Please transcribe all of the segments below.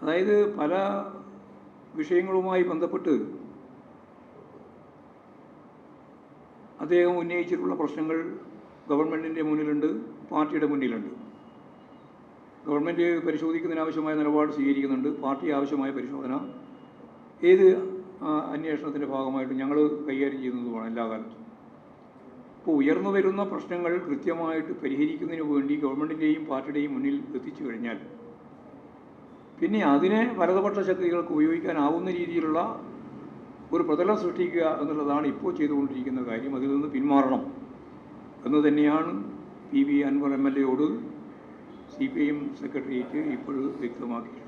അതായത് പല വിഷയങ്ങളുമായി ബന്ധപ്പെട്ട് അദ്ദേഹം ഉന്നയിച്ചിട്ടുള്ള പ്രശ്നങ്ങൾ ഗവൺമെന്റിന്റെ മുന്നിലുണ്ട് പാർട്ടിയുടെ മുന്നിലുണ്ട്. ഗവൺമെന്റ് പരിശോധിക്കുന്നതിനാവശ്യമായ നിലപാട് സ്വീകരിക്കുന്നുണ്ട് പാർട്ടി ആവശ്യമായ പരിശോധന. ഏത് അന്വേഷണത്തിന്റെ ഭാഗമായിട്ട് ഞങ്ങൾ കൈകാര്യം ചെയ്യുന്നതുമാണ് എല്ലാ കാലത്തും. ഇപ്പോൾ ഉയർന്നു വരുന്ന പ്രശ്നങ്ങൾ കൃത്യമായിട്ട് പരിഹരിക്കുന്നതിന് വേണ്ടി ഗവൺമെന്റിന്റെയും പാർട്ടിയുടെയും മുന്നിൽ എത്തിച്ചു കഴിഞ്ഞാൽ പിന്നെ അതിനെ വലതുപക്ഷ ശക്തികൾക്ക് ഉപയോഗിക്കാനാവുന്ന രീതിയിലുള്ള ഒരു പ്രതലം സൃഷ്ടിക്കുക എന്നുള്ളതാണ് ഇപ്പോൾ ചെയ്തുകൊണ്ടിരിക്കുന്ന കാര്യം. അതിൽ നിന്ന് പിന്മാറണം എന്ന് തന്നെയാണ് P V Anvar M L എയോട് C P I M secretariat ഇപ്പോൾ വ്യക്തമാക്കിയിട്ടുള്ളത്.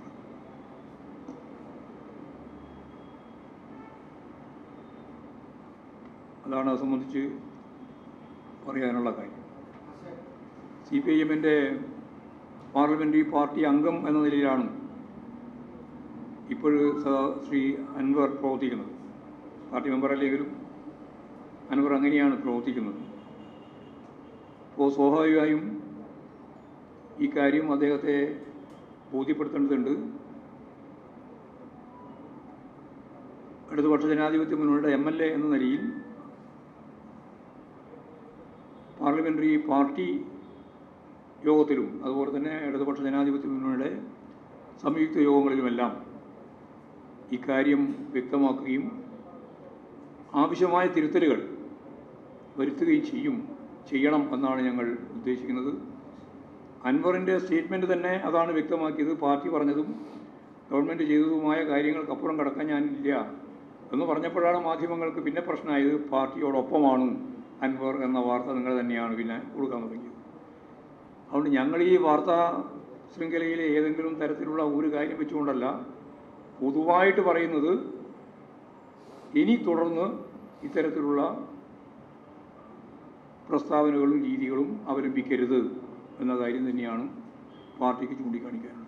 അതാണ് അത് സംബന്ധിച്ച് പറയാനുള്ള കാര്യം. സി പി ഐ എമ്മിന്റെ പാർലമെന്ററി പാർട്ടി അംഗം എന്ന നിലയിലാണ് ഇപ്പോൾ ശ്രീ അൻവർ പ്രവർത്തിക്കുന്നത്. പാർട്ടി മെമ്പർ അൻവർ അങ്ങനെയാണ് പ്രവർത്തിക്കുന്നത്. അപ്പോൾ സ്വാഭാവികമായും ഈ കാര്യം അദ്ദേഹത്തെ ബോധ്യപ്പെടുത്തേണ്ടതുണ്ട്. ഇടതുപക്ഷ ജനാധിപത്യ മുന്നണിയുടെ എം എൽ എ എന്ന നിലയിൽ പാർലമെന്ററി പാർട്ടി യോഗത്തിലും അതുപോലെ തന്നെ ഇടതുപക്ഷ ജനാധിപത്യ മുന്നണിയുടെ സംയുക്ത യോഗങ്ങളിലുമെല്ലാം ഇക്കാര്യം വ്യക്തമാക്കുകയും ആവശ്യമായ തിരുത്തലുകൾ വരുത്തുകയും ചെയ്യും ചെയ്യണം എന്നാണ് ഞങ്ങൾ ഉദ്ദേശിക്കുന്നത്. അൻവറിന്റെ സ്റ്റേറ്റ്മെന്റ് തന്നെ അതാണ് വ്യക്തമാക്കിയത്. പാർട്ടി പറഞ്ഞതും ഗവൺമെന്റ് ചെയ്തതുമായ കാര്യങ്ങൾക്കപ്പുറം കടക്കാൻ ഞാനില്ല എന്ന് പറഞ്ഞപ്പോഴാണ് മാധ്യമങ്ങൾക്ക് പിന്നെ പ്രശ്നമായത്. പാർട്ടിയോടൊപ്പമാണ് അൻവർ എന്ന വാർത്ത നിങ്ങൾ തന്നെയാണ് പിന്നെ കൊടുക്കാൻ തുടങ്ങിയത്. അതുകൊണ്ട് ഞങ്ങൾ ഈ വാർത്താ ശൃംഖലയിലെ ഏതെങ്കിലും തരത്തിലുള്ള ഒരു കാര്യം വെച്ചുകൊണ്ടല്ല പൊതുവായിട്ട് പറയുന്നത് ഇനി തുടർന്ന് ഇത്തരത്തിലുള്ള പ്രസ്താവനകളും രീതികളും അവലംബിക്കരുത് എന്ന കാര്യം തന്നെയാണ് പാർട്ടിക്ക് ചൂണ്ടിക്കാണിക്കാനുള്ളത്.